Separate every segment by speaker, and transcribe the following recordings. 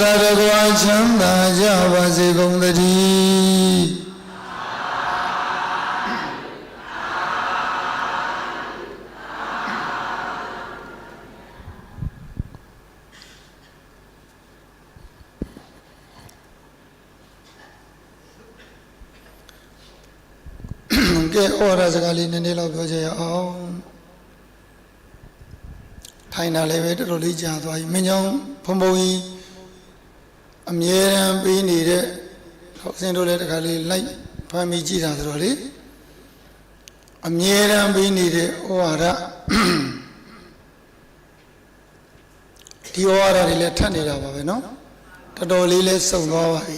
Speaker 1: သာတကွာချမ်းသာကြပါစေကုန်သတည်းကဲဩရစကားလေးနည်းနည်းလောက်ပြောကြရအောင်ထိုင်တာလည်းပဲတော်တော်လေးကြာသွားပြီမင်းကြောင့်ဘုံဘုံကြီး အမြဲတမ်းပြီးနေတဲ့ဟောက်စင်တို့လည်းတခါလေးလိုက်ဖမ်းပြီးကြည့်တာဆိုတော့လေအမြဲတမ်းပြီးနေတဲ့ဩဝါဒဒီဩဝါဒတွေလည်းထပ်နေတာပါပဲเนาะတော်တော်လေးလဲစုံသွားပါပြီ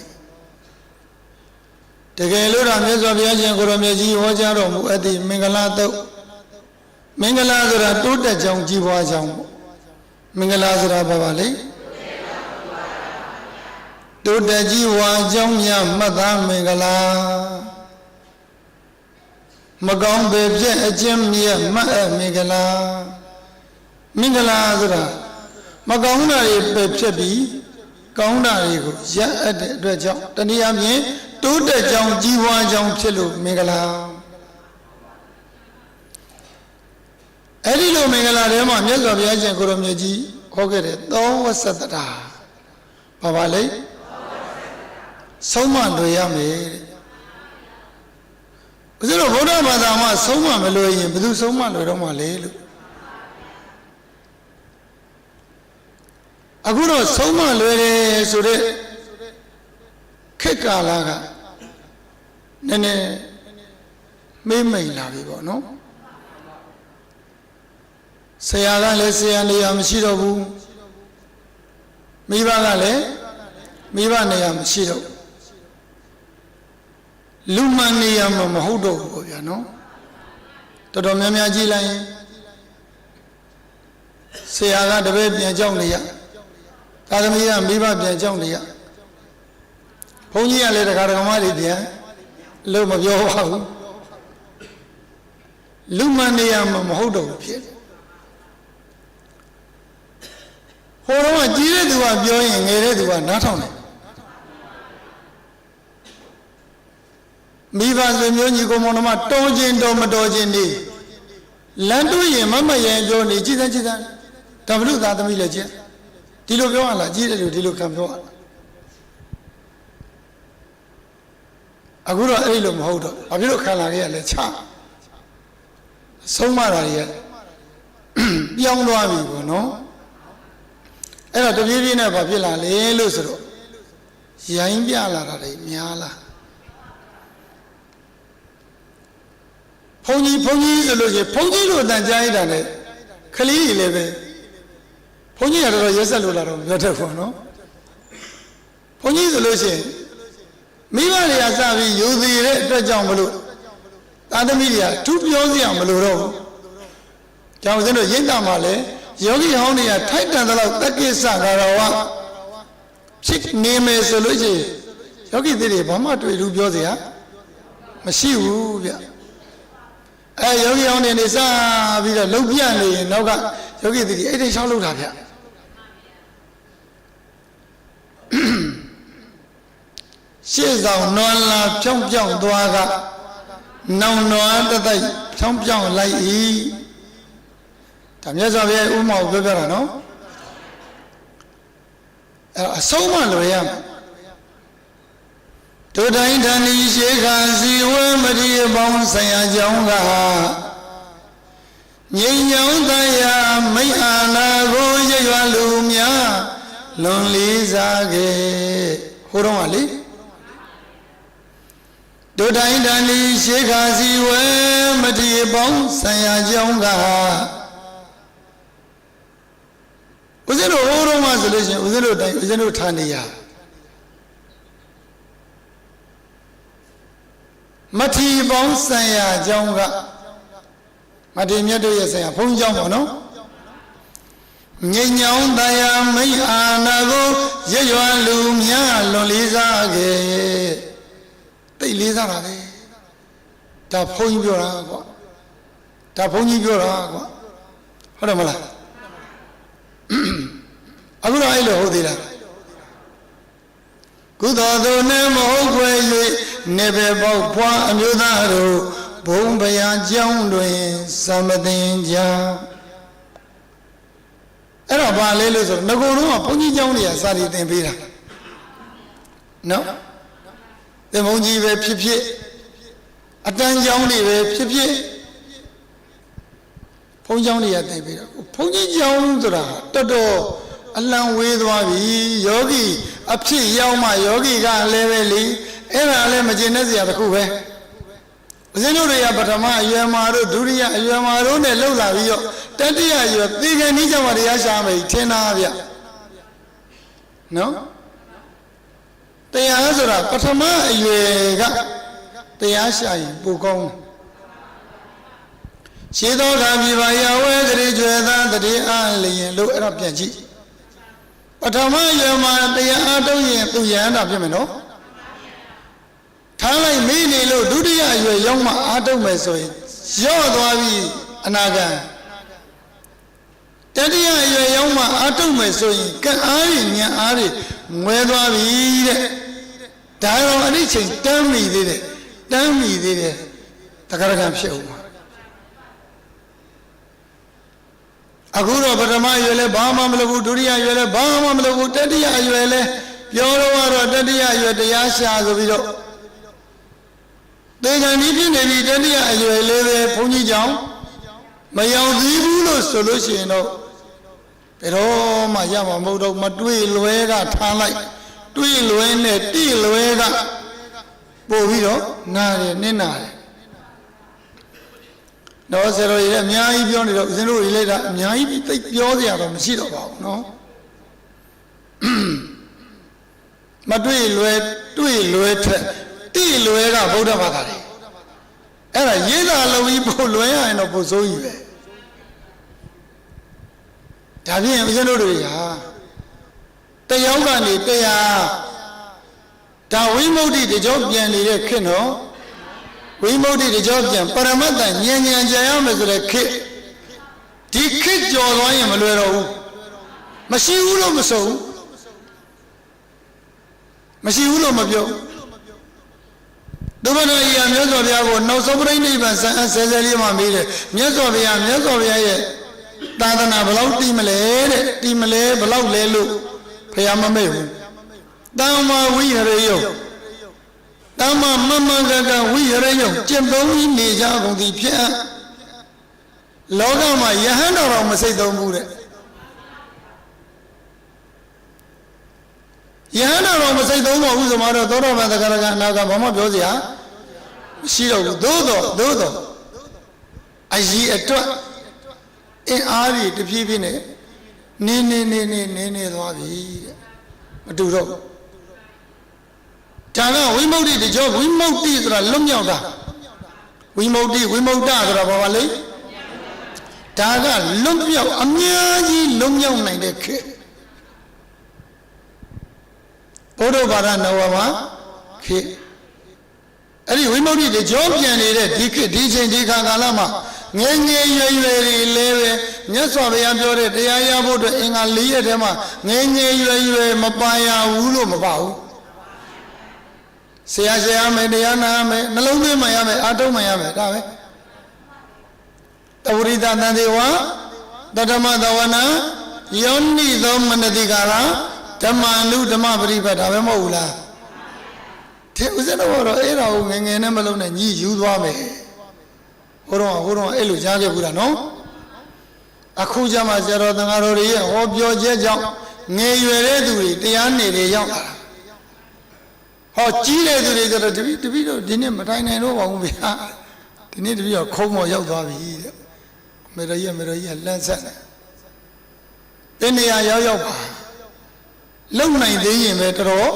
Speaker 1: တကယ်လို့တော့မြတ်စွာဘုရားရှင်ကိုရောမြတ်ကြီးဟောကြားတော်မူအပ်သည့်မင်္ဂလာတုတ်မင်္ဂလာဆိုတာတိုးတက်ကြောင်းကြီးပွားကြောင်းပေါ့မင်္ဂလာဆိုတာဘာပါလဲ တိုးတက်ကြီးဝါကြောင်းများမှတ်သားမင်္ဂလာမကောင်းပဲပြည့်အကျဉ်းမြတ်မှတ်အပ်မင်္ဂလာမင်္ဂလာဆိုတာမကောင်းတာတွေပဲဖြစ်ပြီးကောင်းတာတွေကိုရပ်အပ်တဲ့အတွက်ကြောင့်တနည်းအားဖြင့်တိုးတက်ကြောင်းကြီးပွားကြောင်းဖြစ်လို့မင်္ဂလာအဲ့ဒီလိုမင်္ဂလာထဲမှာမြတ်စွာဘုရားရှင်ကိုရောမြတ်ကြီးဟောခဲ့တဲ့သောဝသတ္တရာဘာပါလဲ ဆုံးမလွယ်ရမယ်တဲ့ဘုရားဗုဒ္ဓဘာသာမှာဆုံးမမလွယ်ရင်ဘယ်သူဆုံးမလွယ်တော့မှလဲလို့အခုတော့ဆုံးမလွယ်တယ်ဆိုတဲ့ခက်ကာလာကနည်းနည်းမေးမိန်လာပြီပေါ့နော်ဆရာကလည်းဆရာနေရာမရှိတော့ဘူးမိဘကလည်းမိဘနေရာမရှိတော့ဘူး လူမှန်နေရာမှာမဟုတ်တော့ဘူးပေါ့ဗျာနော်တော်တော်များများကြည့်လိုက်ရင်ဆရာကတပည့်ပြန်ကြောက်နေရသာသမီကမိဘပြန်ကြောက်နေရဘုန်းကြီးကလည်းတရားတော်မတွေပြန်လို့မပြောပါဘူးလူမှန်နေရာမှာမဟုတ်တော့ဘူးဖြစ်တယ်ဟိုတော့ကြီးတဲ့သူကပြောရင်ငယ်တဲ့သူကနားထောင်တယ် မိဘဆွေမျိုးညီကိုမောင်နှမတော်ခြင်းတော်မတော်ခြင်းနေလမ်းတွေ့ရင်မမရင်ပြောနေကြည်စမ်းကြည်စမ်းတမလူသားသမီးလည်းကျင့်ဒီလိုပြောရလားကြီးတယ်လို့ဒီလိုခံပြောရလားအခုတော့အဲ့လိုမဟုတ်တော့ဘာဖြစ်လို့ခံလာခဲ့ရလဲချဆုံးမတာတွေကပြောင်းသွားပြီပေါ့နော်အဲ့တော့တပြေးပြေးနဲ့ဘာဖြစ်လာလဲလို့ဆိုတော့ရိုင်းပြလာတာတွေများလား ဘုန်းကြီးဘုန်းကြီးဆိုလို့ရှိရင်ဘုန်းကြီးလို့အတန်ကြားရတာနဲ့ခလေးကြီးလည်းပဲဘုန်းကြီးကတော့ရက်ဆက်လို့လာတော့ပြောတတ်ပါတော့ဘုန်းကြီးဆိုလို့ရှိရင်မိဘတွေကစပြီးယူသေးတဲ့အတွက်ကြောင့်မလို့သာသမီတွေကသူပြောစရာမလိုတော့ဘူးကျောင်းစင်းတို့ရိတ်တာမှလည်းယောဂီဟောင်းတွေကထိုက်တန်တဲ့လောက်တက္ကိစ္စကာရဝဖြစ်နေမယ်ဆိုလို့ရှိရင်ယောဂီတွေဘာမှတွေ့လို့ပြောစရာမရှိဘူးဗျ အဲယောဂီဟောင်းတွေနေစပြီးတော့လှုပ်ပြနေရင်နောက်ကယောဂီတွေအဲ့ဒီချောင်းလှုပ်တာဗျရှေ့ဆောင်နွမ်းလာဖြောင်းပြောင်းသွားကနောင်နွမ်းတတိုက်ဖြောင်းပြောင်းလိုက်၏ဒါမြတ်စွာဘုရားဥမာကိုပြောပြတာနော်အဲအဆုံးမလွယ်ရမယ် ဒုတိုင်းတဏီရှေခာစီဝဲမတိပေါင်းဆရာကြောင်းကငြိမ်ညောင်းတရားမိတ်အာနာကိုရရွာလူများလွန်လေးစားခဲ့ဟိုတော့ကလေဒုတိုင်းတဏီရှေခာစီဝဲမတိပေါင်းဆရာကြောင်းကဦးဇင်းတို့ဟိုတော့မှဆိုလို့ရှိရင်ဦးဇင်းတို့တိုင်းဦးဇင်းတို့ထားနေရ မထီပေါင်းဆံရအကြောင်းကမထေမြတ်တို့ရဲ့ဆံရဘုန်းကြောင်းပေါ့နော်ငိမ်ညောင်းတရားမိအာနာကိုရွရွလူများလွန်လေးစားခဲ့တိတ်လေးစားတာပဲဒါဘုန်းကြီးပြောတာကွာဒါဘုန်းကြီးပြောတာကွာဟုတ်တယ်မလားအခုတော့အဲ့လိုဟုတ်သေးလား ကုသိုလ်သူနှင့်မဟုတ်ခွဲ၍နေပဲပေါက်ဖွာအမျိုးသားတို့ဘုံဗရာကျောင်းတွင်သမသင်ကြအဲ့တော့ဘာလဲလို့ဆိုတော့ငကိုယ်တော့ဘုန်းကြီးကျောင်းတွေကစာရီသင်ပေးတာနော်သင်ဘုန်းကြီးပဲဖြစ်ဖြစ်အတန်းကျောင်းတွေပဲဖြစ်ဖြစ်ဘုန်းကျောင်းတွေကသင်ပေးတာဘုန်းကြီးကျောင်းဆိုတာတော်တော် အလံဝေးသွားပြီယောဂီအဖြစ်ရောက်မှယောဂီကလည်းပဲလေအဲ့ဒါလည်းမကျင်တဲ့စရာတစ်ခုပဲဦးဇင်းတို့တွေကပထမအရွယ်မာတို့ဒုတိယအရွယ်မာတို့နဲ့လှုပ်လာပြီးတော့တတိယအရွယ်သေခင်ကြီးကြောင့်တရားရှာမယ်ထင်တာဗျနော်တရားဆိုတာပထမအရွယ်ကတရားရှာရင်ပူကောင်းတယ်ရှင်းသောကံပြပါရဝဲတရေကျွဲသားတရေအားလျင်လို့အဲ့တော့ပြန်ကြည့် ပထမရွယ်မှာတရားအားထုတ်ရင်သူရဟန္တာဖြစ်မယ်နော်ထားလိုက်မိနေလို့ဒုတိယရွယ်ရောက်မှအားထုတ်မယ်ဆိုရင်ရော့သွားပြီအနာဂံတတိယရွယ်ရောက်မှအားထုတ်မယ်ဆိုရင်ကံအားရဉာဏ်အားတွေငွဲသွားပြီတဲ့ဒါတော့အဲ့ဒီချိန်တမ်းမိသေးတယ်တမ်းမိသေးတယ်တက္ကရာကဖြစ်ဦးမှာ အခုတော့ပထမရွယ်လဲဘာမှမလုပ်ဘူးဒုတိယရွယ်လဲဘာမှမလုပ်ဘူးတတိယရွယ်လဲပြောတော့ကတော့တတိယရွယ်တရားရှာဆိုပြီးတော့တေခံဒီဖြစ်နေပြီတတိယအရွယ်လေးပဲဘုန်းကြီးကြောင့်မရောက်သေးဘူးလို့ဆိုလို့ရှိရင်တော့ဘယ်တော့မှရမှာမဟုတ်တော့မတွေးလွဲကထားလိုက်တွေးလွဲနဲ့တိလွဲကပို့ပြီးတော့နားတယ်နင်းနာတယ် တော့ဆရာတော်ကြီးလည်းအများကြီးပြောနေတော့ဦးဇင်းတို့တွေလည်းဒါအများကြီးသိပြောစရာတော့မရှိတော့ပါဘူးနော်မတွေ့လွယ်တွေ့လွယ်ထက်တိလွယ်ကဗုဒ္ဓဘာသာတွေအဲ့ဒါရေးတာလုံးကြီးပို့လွယ်ရရင်တော့ပို့စိုးကြီးပဲဒါဖြင့်ဦးဇင်းတို့တွေဟာတယောက်ကနေတရားဒါဝိမု ക്തി တကြောပြန်နေတဲ့ခင်တော့ ဝိမု ക്തി တကြောပြန်ပရမတ္တဉာဏ်ဉာဏ်ကြရမယ်ဆိုတဲ့ခေတ်ဒီခေတ်ကြော်သွားရင်မလွယ်တော့ဘူးမရှိဘူးလို့မဆိုဘူးမရှိဘူးလို့မပြောဒုဗဒိယမြတ်စွာဘုရားကိုနောက်ဆုံးပြိဋိဘံဆန်းဆဲဆဲလေးမှမေးတယ်မြတ်စွာဘုရားမြတ်စွာဘုရားရဲ့သာသနာဘယ်လောက်တည်မလဲတဲ့တည်မလဲဘယ်လောက်လဲလို့ဘုရားမမေ့ဘူးတမ္မာဝိဟရယု တမ္မာမမကကဝိဟရယုကျင့်သုံးပြီးနေကြကုန်သည်ဖြစ်အပ်လောကမှာယဟန်တော်တော်မစိတ်သုံးဘူးတဲ့ယဟန်တော်တော်မစိတ်သုံးပါဘူးဆိုမှတော့သောတော်ဗန်တက္ကရကအနာကဘာမှပြောစရာမရှိတော့ဘူးသို့တော့သို့တော့အကြီးအတွက်အင်းအားကြီးတဖြည်းဖြည်းနဲ့နင်းနေနေနေနေနေသွားပြီတဲ့မတူတော့ဘူး ဒါကဝိမု ക്തി တကြောဝိမု ക്തി ဆိုတာလွတ်မြောက်တာဝိမု ക്തി ဝိမု ക്ത ဆိုတာဘာပါလဲဒါကလွတ်မြောက်အများကြီးလွတ်မြောက်နိုင်တဲ့ခေတ်ဘုဒ္ဓဘာသာနဝမှာခေတ်အဲ့ဒီဝိမု ക്തി တကြောပြန်နေတဲ့ဒီခေတ်ဒီချိန်ဒီခါကာလမှာငယ်ငယ်ရွယ်ရွယ်တွေလည်းပဲမြတ်စွာဘုရားပြောတဲ့တရားရဖို့အတွက်အင်္ဂါ၄ရက်ထဲမှာငယ်ငယ်ရွယ်ရွယ်မပါရဘူးလို့မပါဘူး ဆရာဆရာမယ်တရားနာမယ်နှလုံးသွင်းမှရမယ်အာထုံးမှရမယ်ဒါပဲတဝရိတတန်သေးဝတတမသဝနာယောနိသောမနတိကာရဓမ္မနုဓမ္မပရိပတ်ဒါပဲမဟုတ်ဘူးလားတဲ့ဥစ္စာတော့အဲ့ဒါကိုငငယ်နဲ့မလုံးနဲ့ညီယူသွားမယ်ဟိုတော့ဟိုတော့အဲ့လိုကြားခဲ့ဘူးလားနော်အခုကျမှဆရာတော်သံဃာတော်တွေရဲ့ဟောပြောချက်ကြောင့်ငယ်ရွယ်တဲ့သူတွေတရားနေတွေရောက်လာတာ ဟောကြီးတဲ့သူတွေဆိုတော့တပည့်တပည့်တော့ဒီနေ့မတိုင်းနိုင်တော့ပါဘူးဗျာဒီနေ့တပည့်တော့ခုံးမော်ရောက်သွားပြီတဲ့မေရကြီးမေရကြီးလန့်ဆက်နေတနေရာရောက်ရောက်ပါလုံနိုင်သေးရင်ပဲတော်တော်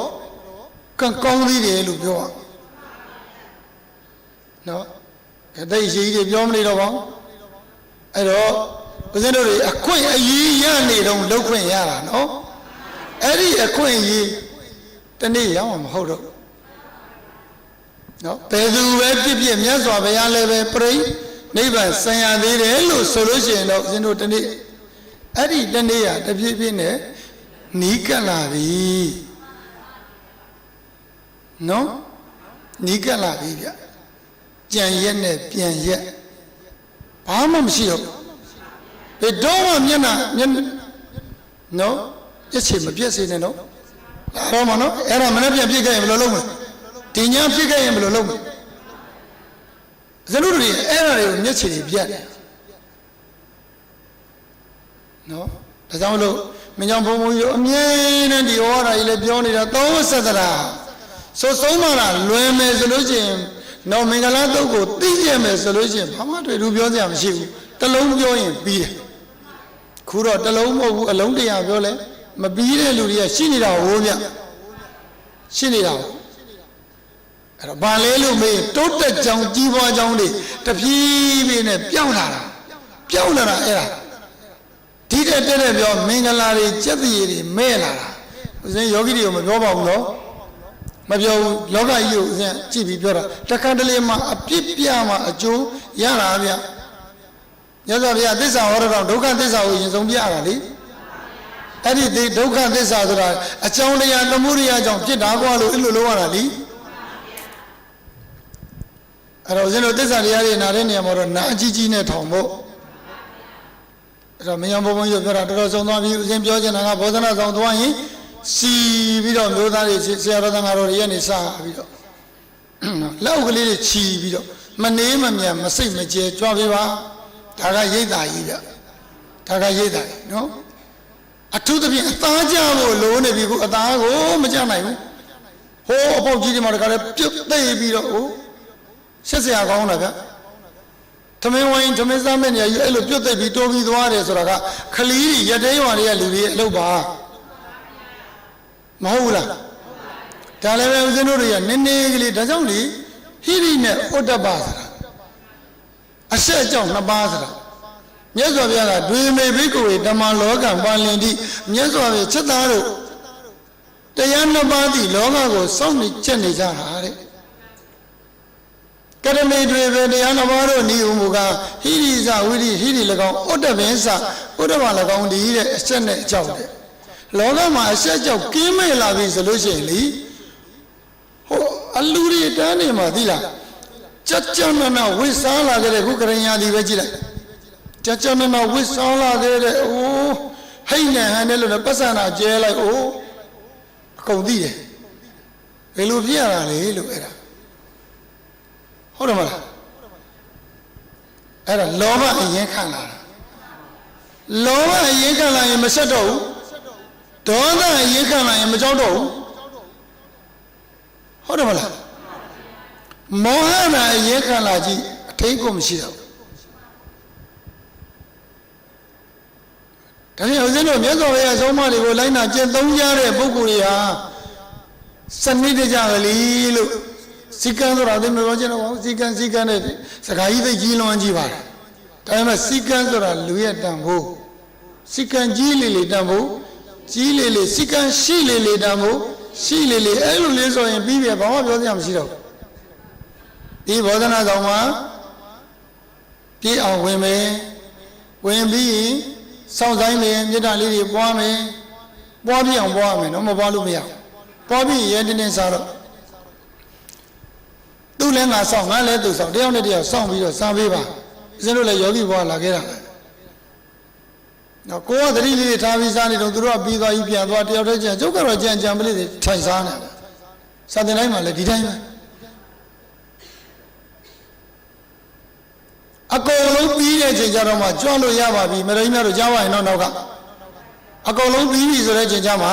Speaker 1: ကကောင်းသေးတယ်လို့ပြောရနော်အသိရှိကြီးပြောမနေတော့ပါဘူးအဲ့တော့ဦးဇင်းတို့တွေအခွင့်အရေးရနေတော့လှုပ်ခွင့်ရတာနော်အဲ့ဒီအခွင့်အရေး တနေ့ရောက်မှာမဟုတ်တော့နော်ဘယ်သူပဲဖြစ်ဖြစ်မြတ်စွာဘုရားလည်းပဲပြိနိဗ္ဗာန်ဆံရသေးတယ်လို့ဆိုလို့ရှိရင်တော့ဦးဇင်းတို့တနေ့အဲ့ဒီတနေ့ရတပြည့်ပြည့်နဲ့နီးကပ်လာပြီနော်နီးကပ်လာပြီဗျကြံရက်နဲ့ပြန်ရက်ဘာမှမရှိတော့ဘယ်တော့မှမျက်နှာမျက်နော်ပြည့်ချင်မပြည့်စေနဲ့နော် လာတော့မနော်အဲ့ဒါမနေ့ပြန်ပြည့်ခဲ့ရင်ဘယ်လိုလုပ်မလဲဒီညာပြည့်ခဲ့ရင်ဘယ်လိုလုပ်မလဲဇလူတွေအဲ့ဒါတွေကိုမျက်ခြေတွေပြတ်တယ်နော်ဒါကြောင့်မလို့မင်းကြောင့်ဘုံဘုံကြီးတို့အမြဲတမ်းဒီဩဝါဒကြီးလည်းပြောနေတာသုံးဆက်သရာဆိုဆုံးမလားလွယ်မယ်ဆိုလို့ရှိရင်တော့မင်္ဂလာတုတ်ကိုသိကျင်မယ်ဆိုလို့ရှိရင်ဘာမှတွေ့သူပြောစရာမရှိဘူးတစ်လုံးပြောရင်ပြီးတယ်ခုတော့တစ်လုံးမဟုတ်ဘူးအလုံးတရာပြောလဲ မပြီးတဲ့လူတွေကရှိနေတာဟိုးမြရှိနေတာဟိုအဲ့တော့ဘာလဲလို့မေးတိုးတက်ကြောင်ကြီးပွားကြောင်တွေတဖြည်းဖြည်းနဲ့ပြောင်းလာတာပြောင်းလာတာအဲ့ဒါဒီတဲ့တဲ့တဲ့ပြောမင်္ဂလာတွေစက်တည်တွေမဲ့လာတာဦးဇင်းယောဂီတွေကိုမပြောပါဘူးနော်မပြောဘူးလောကကြီးကိုဦးဇင်းကြည့်ပြီးပြောတာတခါတလေမှာအပြစ်ပြမှာအကျိုးရတာဗျညဇောဗျာသစ္စာဟောတော့ဒုက္ခသစ္စာကိုရင်ဆုံးပြရတာလေ အဲ့ဒီဒီဒုက္ခသစ္စာဆိုတာအကြောင်းတရားသမှုရိယကြောင့်ဖြစ်တာကွာလို့အဲ့လိုလုပ်ရတာလीအဲ့တော့ဦးဇင်းတို့သစ္စာတရားတွေနားတဲ့နေရာမှာတော့နာအကြီးကြီးနဲ့ထောင်ဖို့အဲ့တော့မယံဘုံဘုံရပြောတာတော်တော်ဆုံးသွားပြီဦးဇင်းပြောချင်တာကဘောဇနာဆောင်သွားရင်စီပြီးတော့မျိုးသားတွေဆရာတော်သံဃာတော်တွေရဲ့နေစားပြီးတော့လောက်ကလေးတွေခြီပြီးတော့မနေမမြန်မစိတ်မကြဲကြွားပေးပါဒါကရိတ်တာကြီးဗျဒါကရိတ်တာကြီးနော် အထူးသဖြင့်အသားကြဖို့လိုနေပြီခုအသားကိုမကြနိုင်ဘူးဟိုးအပေါက်ကြီးတွေမှာတခါလဲပြုတ်သိပ်ပြီးတော့ဟိုဆက်စရာကောင်းတာဗျသမင်းဝိုင်းသမင်းစားမဲ့နေရာကြီးအဲ့လိုပြုတ်သိပ်ပြီးတိုးပြီးသွားတယ်ဆိုတာကခလီးရတဲ့ရွာတွေကလူတွေအလုပ်ပါမဟုတ်ဘူးလားဒါလည်းပဲဦးဇင်းတို့တွေကနည်းနည်းကလေးဒါကြောင့်လေဟိရိနဲ့ဥဒ္ဒပဆိုတာအဆက်အကြောင်းနှစ်ပါးဆိုတာ မြတ်စွာဘုရားကဒွေမေဘိက္ခုဝေဓမ္မလောကပါလင်တိမြတ်စွာဘုရားချက်သားတို့တရားနှစ်ပါးသည့်လောကကိုစောင့်နေချက်နေကြတာတဲ့ကရမေတွေပဲတရားနှစ်ပါးတို့ဤဥမူကားဟိရိစဝိရိဟိရိ၎င်းဥဒ္ဒပင်္စဥဒ္ဒမ၎င်းဒီတဲ့အဆက်နဲ့အကြောင်းတဲ့လောကမှာအဆက်ကြောင့်ကင်းမဲ့လာပြီဆိုလို့ရှိရင်လေဟိုအလူတွေတန်းနေမှာသိလားကြက်ကြနနဝိစားလာကြတဲ့ခုကရညာဒီပဲကြည့်လိုက် ကြက်ကြနနဝိစားလာကြတဲ့အိုးဟိတ်နဲ့ဟန်နဲ့လို့လည်းပတ်စံနာကျဲလိုက်အိုးအကုန်သိတယ်ဘယ်လိုဖြစ်ရတာလဲလို့အဲ့ဒါဟုတ်တယ်မလားအဲ့ဒါလောဘအရင်ခံလာတာလောဘအရင်ခံလာရင်မဆက်တော့ဘူးဒေါသအရင်ခံလာရင်မကြောက်တော့ဘူးဟုတ်တယ်မလားမောဟနာအရင်ခံလာကြည့်အထိတ်ကိုမရှိတော့ ဒါကြောင့်ဦးဇင်းတို့မြတ်စွာဘုရားဆုံးမတွေကိုလိုက်နာကျင့်သုံးကြတဲ့ပုဂ္ဂိုလ်တွေဟာစနစ်တကျကလေးလို့စီကံဆိုတာသိမပြောချင်တော့ဘူးစီကံစီကံနဲ့စကားကြီးသိကြီးလွန်ကြီးပါတယ်ဒါပေမဲ့စီကံဆိုတာလူရဲ့တန်ဖိုးစီကံကြီးလေလေတန်ဖိုးကြီးလေလေစီကံရှိလေလေတန်ဖိုးရှိလေလေအဲ့လိုလေးဆိုရင်ပြီးပြီဘာမှပြောစရာမရှိတော့ဘူးဒီဘောဓနာဆောင်မှာပြေးအောင်ဝင်မယ်ဝင်ပြီးရင် စောင့်ဆိုင်မယ်မေတ္တာလေးတွေပွားမယ်ပွားပြအောင်ပွားမယ်နော်မပွားလို့မရပွားပြီးရဲတင်းတင်းစားတော့သူ့လည်းငါစောင့်ငါလည်းသူစောင့်တယောက်နဲ့တယောက်စောင့်ပြီးတော့စားပေးပါဦးဇင်းတို့လည်းယောဂီဘွားလာခဲ့တာနော်ကိုကသတိလေးတွေထားပြီးစားနေတော့သူတို့ကပြီးသွားပြီးပြန်သွားတယောက်တည်းကျန်ကျုပ်ကတော့ကြံကြံပလေးတွေထိုင်စားနေတယ်စာတင်တိုင်းမှာလည်းဒီတိုင်းပဲ အကုန်လုံးပြီးတဲ့ချိန်ကျတော့မှကြွလို့ရပါပြီမရိမ့်များတို့ကြားပါရင်တော့နောက်ကအကုန်လုံးပြီးပြီဆိုတဲ့ချိန်ကျမှ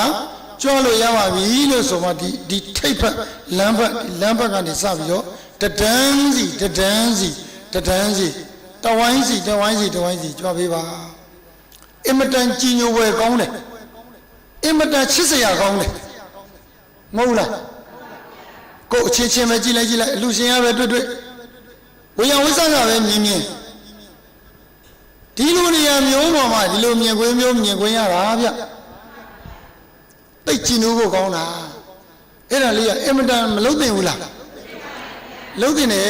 Speaker 1: ကြွလို့ရပါပြီလို့ဆိုမှဒီဒီထိတ်ဖက်လမ်းဖက်လမ်းဖက်ကနေစပြီးတော့တဒန်းစီတဒန်းစီတဒန်းစီတဝိုင်းစီတဝိုင်းစီတဝိုင်းစီကြွပေးပါအင်မတန်ကြည်ညိုဝယ်ကောင်းတယ်အင်မတန်ချစ်စရာကောင်းတယ်မဟုတ်လားကိုယ်အချင်းချင်းပဲကြည်လိုက်ကြည်လိုက်အလူရှင်ရပဲတွေ့တွေ့ ဝေယံဝိသကပဲမြင်မြင်ဒီလိုနေရာမျိုးပေါ်မှာဒီလိုမြင်ခွင့်မျိုးမြင်ခွင့်ရတာဗျတိတ်ကြည်နူးဖို့ကောင်းတာအဲ့ဒါလေးကအင်မတန်မလုံးသိဘူးလားလုံးသိနေ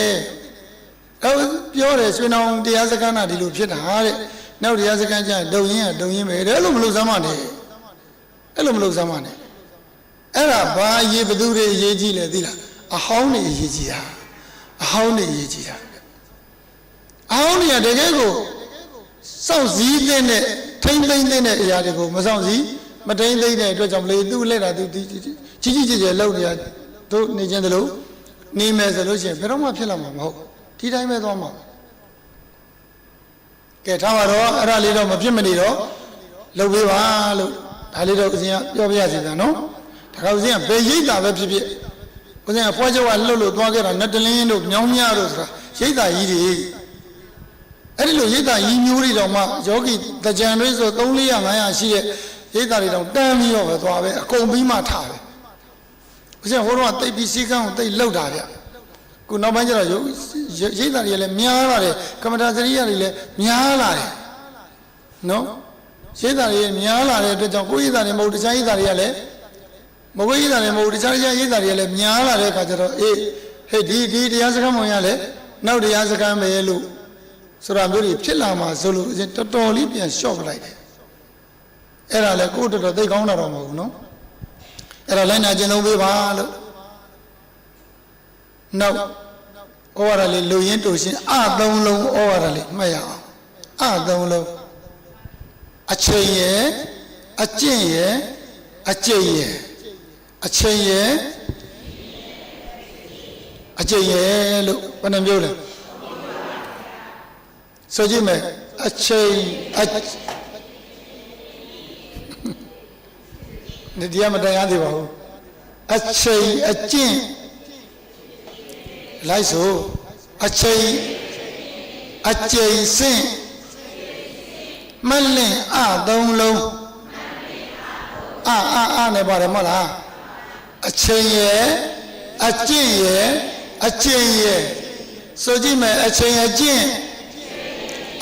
Speaker 1: တော့ပြောတယ်ဆွေနောင်တရားစခန်းကဒီလိုဖြစ်တာတဲ့နောက်တရားစခန်းကျရင်ဒုံရင်ကဒုံရင်ပဲအဲ့လိုမလုပ်စမ်းမနဲ့အဲ့လိုမလုပ်စမ်းမနဲ့အဲ့ဒါဘာအရေးဘသူတွေအရေးကြီးလဲသိလားအဟောင်းတွေအရေးကြီးတာအဟောင်းတွေအရေးကြီးတာ အဟောင်းတွေကတကယ်ကိုစောင့်စည်းတဲ့ထိမ့်သိမ့်တဲ့အရာတွေကိုမစောင့်စည်းမထိမ့်သိမ့်တဲ့အတွက်ကြောင့်မလေသူ့လက်တာသူကြီးကြီးကြီးကျယ်ကျယ်လှုပ်နေရတို့နေခြင်းတလို့နေမယ်ဆိုလို့ရှိရင်ဘယ်တော့မှဖြစ်လာမှာမဟုတ်ဒီတိုင်းပဲသွားမှာကဲထားပါတော့အဲ့ဒါလေးတော့မဖြစ်မနေတော့လှုပ်ပေးပါလို့ဒါလေးတော့ဦးဇင်းကပြောပြရစီပြန်နော်ဒါကဦးဇင်းကဘယ်ရိတ်တာပဲဖြစ်ဖြစ်ဦးဇင်းကဖွားကျော်ကလှုပ်လို့သွားခဲ့တာနတ်တလင်းတို့မြောင်းမြတို့ဆိုတာရိတ်တာကြီးတွေ အဲ့ဒီလိုရိတ်တာကြီးမျိုးတွေတော့မှယောဂီတကြံတွေဆို3 400 500ရှိတဲ့ရိတ်တာတွေတော့တန်းပြီးတော့ပဲသွားပဲအကုန်ပြီးမှထားပဲဦးဇင်းဟိုတော့တိတ်ပြီးစီကန်းကိုတိတ်လှုပ်တာဗျခုနောက်ပိုင်းကျတော့ရိတ်တာတွေလည်းများလာတယ်ကမ္မတာစရိယာတွေလည်းများလာတယ်နော်ရိတ်တာတွေများလာတဲ့အတွက်ကြောင့်ကိုယ်ရိတ်တာတွေမဟုတ်တခြားရိတ်တာတွေကလည်းမကိုယ်ရိတ်တာတွေမဟုတ်တခြားတခြားရိတ်တာတွေကလည်းများလာတဲ့အခါကျတော့အေးဟဲ့ဒီဒီတရားစခန်းဝင်ရလဲနောက်တရားစခန်းပဲလို့ ဆိုတာမျိုးတွေဖြစ်လာမှာဆိုလို့အရင်တော်တော်လေးပြန်လျှော့ပလိုက်တယ်အဲ့ဒါလည်းကိုယ်တော်တော်သိကောင်းတာတော့မဟုတ်ဘူးနော်အဲ့ဒါလိုက်နာကျင့်သုံးပေးပါလို့နောက်ဩဝါဒလေးလူရင်းတူရှင်အသုံးလုံးဩဝါဒလေးမှတ်ရအောင်အသုံးလုံးအချိန်ရယ်အကျင့်ရယ်အကျင့်ရယ်အချိန်ရယ်အကျင့်ရယ်လို့ဘယ်နှမျိုးလဲ ဆိုကြည့်မယ်အချိန်အနေတရားမတရားသေးပါဘူးအချိန်အကျင့်လိုက်ဆိုအချိန်အကျိန်စင့်မလင့်အသုံးလုံးအာအာအာနဲ့ပါတယ်မဟုတ်လားအချိန်ရယ်အကျင့်ရယ်အကျင့်ရယ်ဆိုကြည့်မယ်အချိန်အကျင့်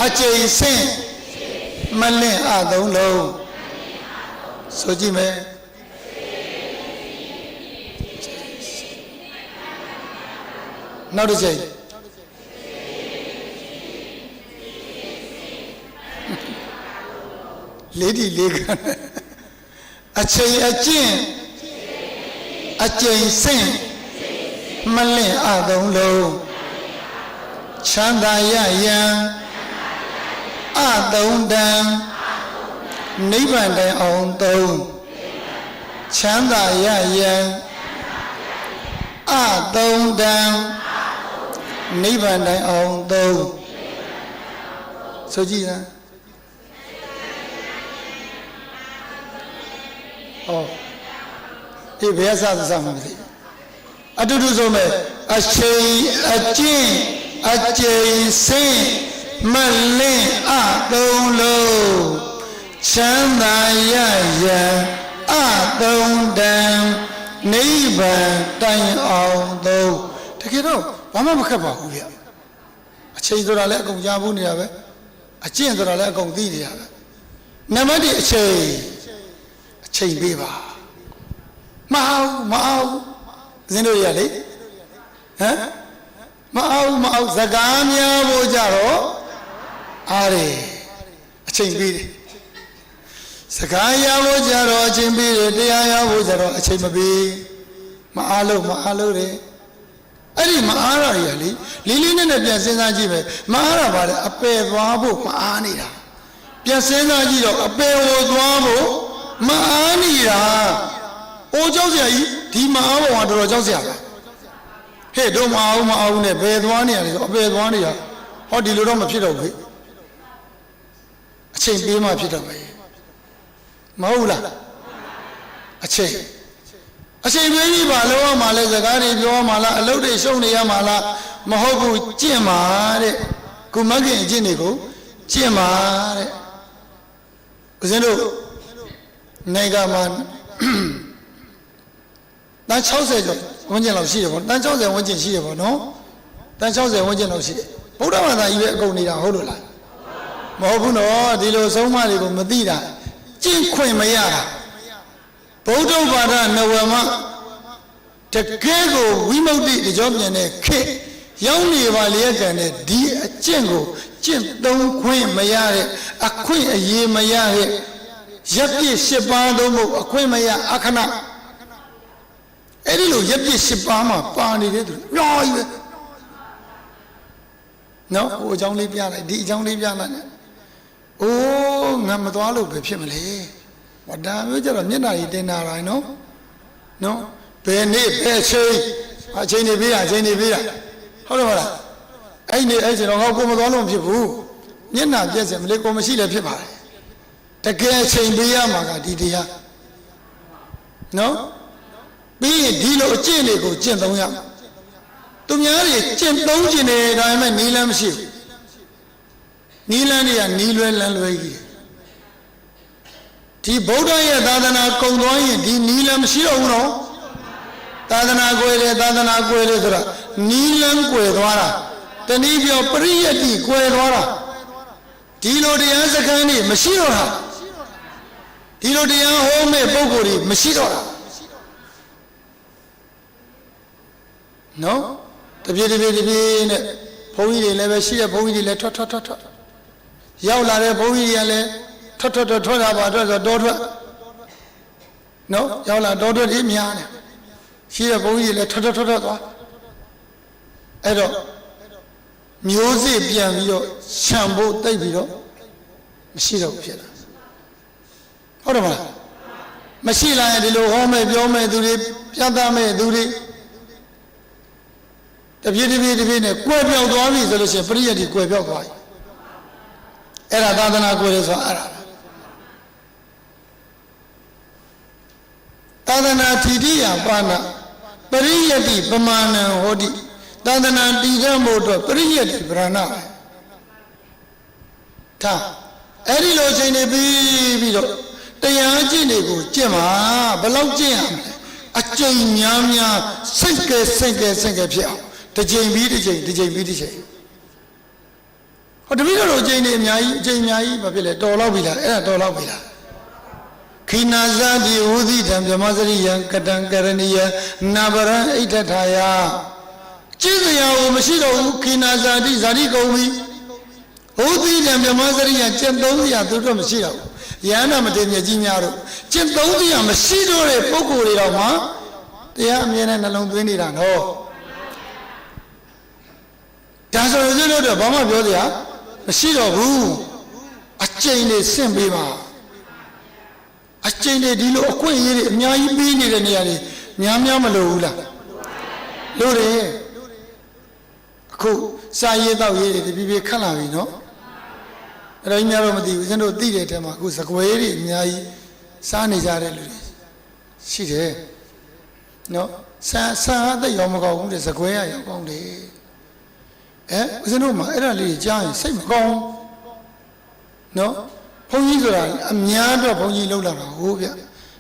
Speaker 1: အကျိန်စင့်မလင့်အသုံးလုံးဆိုကြည့်မယ်နောက်တစ်ချိန်လေးဒီလေးကအချိန်အကျင့်အကျိန်စင့်မလင့်အသုံးလုံးချမ်းသာရယံ အသုံးတံနိဗ္ဗာန်တိုင်အောင်သုံးချမ်းသာရယံအသုံးတံနိဗ္ဗာန်တိုင်အောင်သုံးဆိုကြည့်လားဟောဒီဘယ်ဆာဆာမှမသိအတူတူဆိုမဲ့အချိန်အကျင့်အကျိန်စင့် မလင့်အသုံးလို့ချမ်းသာရရန်အသုံးတံနိဗ္ဗာန်တိုင်အောင်သုံးတကယ်တော့ဘာမှမခက်ပါဘူးဗျအချိန်ဆိုတာလည်းအကုန်ကြားဘူးနေရပဲအကျင့်ဆိုတာလည်းအကုန်သိနေရပဲနံပါတ်1အချိန်အချိန်ပေးပါမအောင်မအောင်ဇင်းတို့ရလေဟမ်မအောင်မအောင်စကားများဖို့ကြတော့ အားရအချိန်ပေးတယ်စကားရဖို့ကြတော့အချိန်ပေးတယ်တရားရဖို့ကြတော့အချိန်မပေးမအားလို့မအားလို့တယ်အဲ့ဒီမအားရရလေလေးလေးနဲ့နဲ့ပြန်စဉ်းစားကြည့်ပဲမအားရပါလေအပယ်သွားဖို့မအားနေတာပြန်စဉ်းစားကြည့်တော့အပယ်ကိုသွားဖို့မအားနေတာအိုးကြောက်စရာကြီးဒီမအားဘောကတော်တော်ကြောက်စရာပဲဟဲ့တို့မအောင်မအောင်နဲ့ဘယ်သွားနေရလဲဆိုအပယ်သွားနေရဟောဒီလိုတော့မဖြစ်တော့ဘူးအ ချိန်ပေးမှဖြစ်တော့မယ်မဟုတ်လားအချိန်အချိန်ပေးပြီးပါလို့ရမှာလဲစကားတွေပြောမှာလားအလုပ်တွေရှုံနေရမှာလားမဟုတ်ဘူးကျင့်ပါတဲ့ကုမခင်အကျင့်တွေကိုကျင့်ပါတဲ့ဦးဇင်းတို့နိုင်ငံမှာတန်း60ကျော်ဝန်းကျင်လောက်ရှိတယ်ပေါ့တန်း60ဝန်းကျင်ရှိတယ်ပေါ့နော်တန်း60ဝန်းကျင်လောက်ရှိတယ်ဗုဒ္ဓဘာသာကြီးပဲအကုန်နေတာဟုတ်လို့လား မဟုတ်ဘူးနော်ဒီလိုဆုံးမတွေကိုမသိတာကြင့်ခွင့်မရတာဗုဒ္ဓဘာသာနဝမတကယ်ကိုဝိမု ക്തി တကြောပြန်တဲ့ခေရောက်နေပါလျက်ကံတဲ့ဒီအကျင့်ကိုကျင့်သုံးခွင့်မရတဲ့အခွင့်အရေးမရတဲ့ရပ်ပြစ်၈ပါးသုံးဖို့အခွင့်မရအခဏလိုရက်ပြစ်ရှစ်ပါးမှာပါနေတဲ့သူညောကြီးပဲနော်ဟိုအကြောင်းလေးပြလိုက်ဒီအကြောင်းလေးပြလိုက်နဲ့ အိုးငါမသွားလို့ပဲဖြစ်မလဲဟောဒါမျိုးကြတော့မျက်နှာကြီးတင်တာတိုင်းနော်နော်ဘယ်နေ့ဘယ်ချိန်အချိန်နေပေးတာအချိန်နေပေးတာဟုတ်တယ်မလားအဲ့ဒီအဲ့ချိန်တော့ငါကိုမသွားလို့မဖြစ်ဘူးမျက်နှာပြည့်စင်မလေးကိုမရှိလည်းဖြစ်ပါတယ်တကယ်အချိန်ပေးရမှာကဒီတရားနော်ပြီးရင်ဒီလိုအကျင့်တွေကိုကျင့်သုံးရမယ်သူများတွေကျင့်သုံးကျင်တယ်ဒါပေမဲ့နီးလန်းမရှိဘူး နီးလန်းတွေကနီးလွဲလန်းလွဲကြီးတယ်ဒီဗုဒ္ဓရဲ့သာသနာကုံသွားရင်ဒီနီးလန်းမရှိတော့ဘူးနော်သာသနာကွယ်တယ်သာသနာကွယ်တယ်ဆိုတာနီးလန်းကွယ်သွားတာတနည်းပြောပရိယတ်တိကွယ်သွားတာဒီလိုတရားစခန်းတွေမရှိတော့တာဒီလိုတရားဟောမဲ့ပုံကိုယ်တွေမရှိတော့တာနော်တပြေးတပြေးတပြေးနဲ့ဘုန်းကြီးတွေလည်းပဲရှိတဲ့ဘုန်းကြီးတွေလည်းထွက်ထွက်ထွက်ထွက် ရောက်လာတဲ့ဘုန်းကြီးတွေကလည်းထွက်ထွက်ထွက်ထွက်တာပါအတွက်ဆိုတော့ထွက်နော်ရောက်လာတော့ထွက်ဒီများတယ်ရှိတဲ့ဘုန်းကြီးတွေလည်းထွက်ထွက်ထွက်ထွက်သွားအဲ့တော့မျိုးစေ့ပြန်ပြီးတော့ခြံဖို့တိတ်ပြီးတော့မရှိတော့ဘူးဖြစ်လာဟုတ်တယ်မလားမရှိလာရင်ဒီလိုဟောမဲ့ပြောမဲ့သူတွေပြသမဲ့သူတွေတပြေးတပြေးတပြေးနဲ့ကွယ်ပြောက်သွားပြီဆိုလို့ရှိရင်ပရိယတ်ဒီကွယ်ပြောက်သွားပြီ အဲ့ဒါသာသနာကွယ်လို့ဆိုအဲ့ဒါပဲသာသနာထီတိယပါဏပရိယတ်တိပမာဏံဟောတိသာသနာတည်ရဖို့အတွက်ပရိယတ်တိဗရဏပဲသာအဲ့ဒီလိုချိန်နေပြီးပြီးတော့တရားကျင့်တွေကိုကျင့်မှာဘယ်လောက်ကျင့်ရမလဲအကျင့်များများစိတ်ကဲစိတ်ကဲစိတ်ကဲဖြစ်အောင်တစ်ချိန်ပြီးတစ်ချိန်တစ်ချိန်ပြီးတစ်ချိန် ဟောတပည့်တော်တို့အချိန်တွေအများကြီးအချိန်အများကြီးဘာဖြစ်လဲတော်တော့ပြီလားအဲ့ဒါတော်တော့ပြီလားခိနာဇာတိဝုဒိတံဗြဟ္မစရိယံကတံကရဏီယနာဗရံဣဋ္ဌထာယကျင့်စရာကိုမရှိတော့ဘူးခိနာဇာတိဇာတိကုန်ပြီဝုဒိတံဗြဟ္မစရိယံကျင့်သုံးစရာသူတို့မရှိတော့ဘူးယန္တာမတေမြတ်ကြီးများတို့ကျင့်သုံးစရာမရှိတော့တဲ့ပုဂ္ဂိုလ်တွေတော့မှတရားအမြဲတမ်းနှလုံးသွင်းနေတာနော်ဒါဆိုရင်တို့တော့ဘာမှပြောစရာ မရှိတော့ဘူးအကျိန်တွေဆင့်ပေးပါအကျိန်တွေဒီလိုအခွင့်အရေးတွေအများကြီးပေးနေတဲ့နေရာတွေများများမလိုဘူးလားလို့တယ်အခုစာရေးတော့ရေးတွေတပြေးပြေးခတ်လာပြီနော်အဲ့တော့ညတော့မသိဘူးစင်တို့သိတဲ့အထက်မှာအခုစကွဲတွေအများကြီးစားနေကြတဲ့လူတွေရှိတယ်နော်ဆန်ဆန်အသက်ရောမကောင်းဘူးတဲ့စကွဲရရောကောင်းတယ် အဲဦးဇင်းတို့မှာအဲ့ဒါလေးကြားရင်စိတ်မကောင်းနော်ဘုန်းကြီးဆိုတာအများတော့ဘုန်းကြီးလှုပ်လာတာဟုတ်ဗျ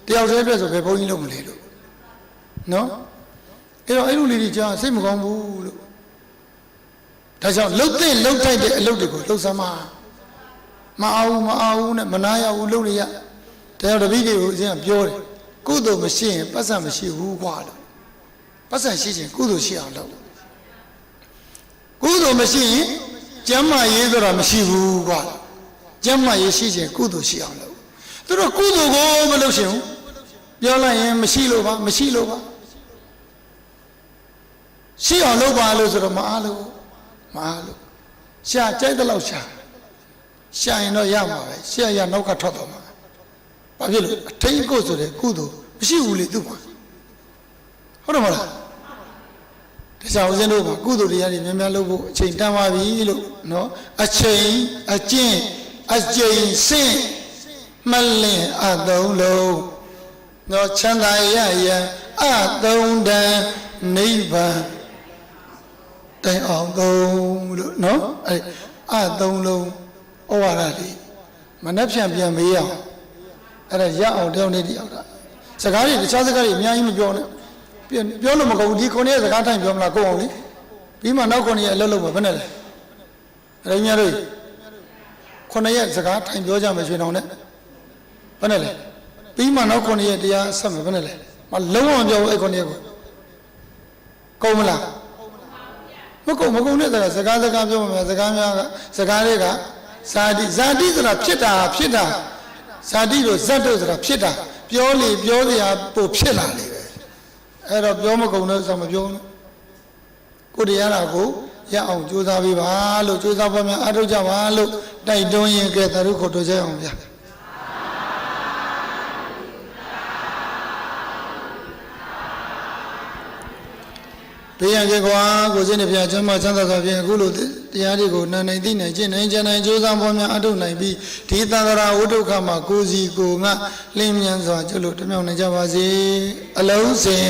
Speaker 1: တယောက်တည်းပြည့်ဆိုပဲဘုန်းကြီးလှုပ်မလဲလို့နော်အဲ့တော့အဲ့လိုလေးတွေကြားစိတ်မကောင်းဘူးလို့ဒါကြောင့်လှုပ်တဲ့လှုပ်ထိုက်တဲ့အလုပ်တွေကိုလှုပ်စမ်းပါမအောင်မအောင်နဲ့မနာရဘူးလှုပ်နေရတရားတပည့်တွေကိုဦးဇင်းကပြောတယ်ကုသိုလ်မရှိရင်ပတ်စံမရှိဘူးကွာလို့ပတ်စံရှိရင်ကုသိုလ်ရှိအောင်လုပ် ကုသိုလ်မရှိရင်ကျမ်းမာရေးဆိုတာမရှိဘူးကွာကျမ်းမာရေးရှိခြင်းကုသိုလ်ရှိအောင်လုပ်သူတို့ကုသိုလ်ကိုမလုပ်ရှင်ဘူးပြောလိုက်ရင်မရှိလို့ပါမရှိလို့ပါရှိအောင်လုပ်ပါလို့ဆိုတော့မအားလို့မအားလို့ရှာကြိုက်တဲ့လောက်ရှာရှာရင်တော့ရမှာပဲရှာရနောက်ကထွက်သွားမှာဘာဖြစ်လို့အထိန်ကိုဆိုတဲ့ကုသိုလ်မရှိဘူးလေသူ့မှာဟုတ်တယ်မလား တခြားဦးဇင်းတို့ကကုသိုလ်တရားတွေများများလုပ်ဖို့အချိန်တန်ပါပြီလို့နော်အချိန်အကျင့်အကျိန်စင့်မလင့်အသုံးလုံးနော်ချမ်းသာရရန်အသုံးတန်နိဗ္ဗာန်တိုင်အောင်သုံးလို့နော်အဲအသုံးလုံးဩဝါဒလေးမနှက်ဖြန်ပြန်မေးအောင်အဲ့ဒါရအောင်တယောက်နဲ့တယောက်တာစကားတွေတခြားစကားတွေအများကြီးမပြောနဲ့ ပြန်ပြောလို့မကုန်ဘူးဒီခုနှစ်ရက်စကားတိုင်းပြောမလားကိုအောင်လေပြီးမှနောက်ခုနှစ်ရက်အလုပ်လုပ်မှာဘယ်နဲ့လဲအဲ့ဒီများတို့ခုနှစ်ရက်စကားတိုင်းပြောကြမယ်ရွှေတောင်နဲ့ဘယ်နဲ့လဲပြီးမှနောက်ခုနှစ်ရက်တရားဆက်မယ်ဘယ်နဲ့လဲမလုံးဝမပြောဘူးအဲ့ခုနှစ်ရက်ကိုကုန်မလားမကုန်မကုန်တဲ့စကားစကားပြောမှာများစကားများကစကားတွေကဇာတိဇာတိဆိုတာဖြစ်တာဖြစ်တာဇာတိတို့ဇတ်တို့ဆိုတာဖြစ်တာပြောလေပြောစရာပို့ဖြစ်လာလေပဲ အဲ့တော့ပြောမကုန်တော့ဆိုမပြောနဲ့ကိုတရားတာကိုရအောင်ကြိုးစားပေးပါလို့ကြိုးစားပါများအားထုတ်ကြပါလို့တိုက်တွန်းရင်ကဲသာဓုခေါ်တော်ကြအောင်ဗျာဘေးရန်ကကွာကိုစိတ်နှပြချမ်းမချမ်းသာစွာဖြင့်အခုလိုတရားတွေကိုနာနိုင်သိနိုင်ကျင့်နိုင်ကြံနိုင်ကြိုးစားပေါ်များအထုတ်နိုင်ပြီးဒီသံဃာဝိဒုက္ခမှာကိုစီကိုငါလင်းမြန်စွာကျွလို့တမြောက်နိုင်ကြပါစေအလုံးစင်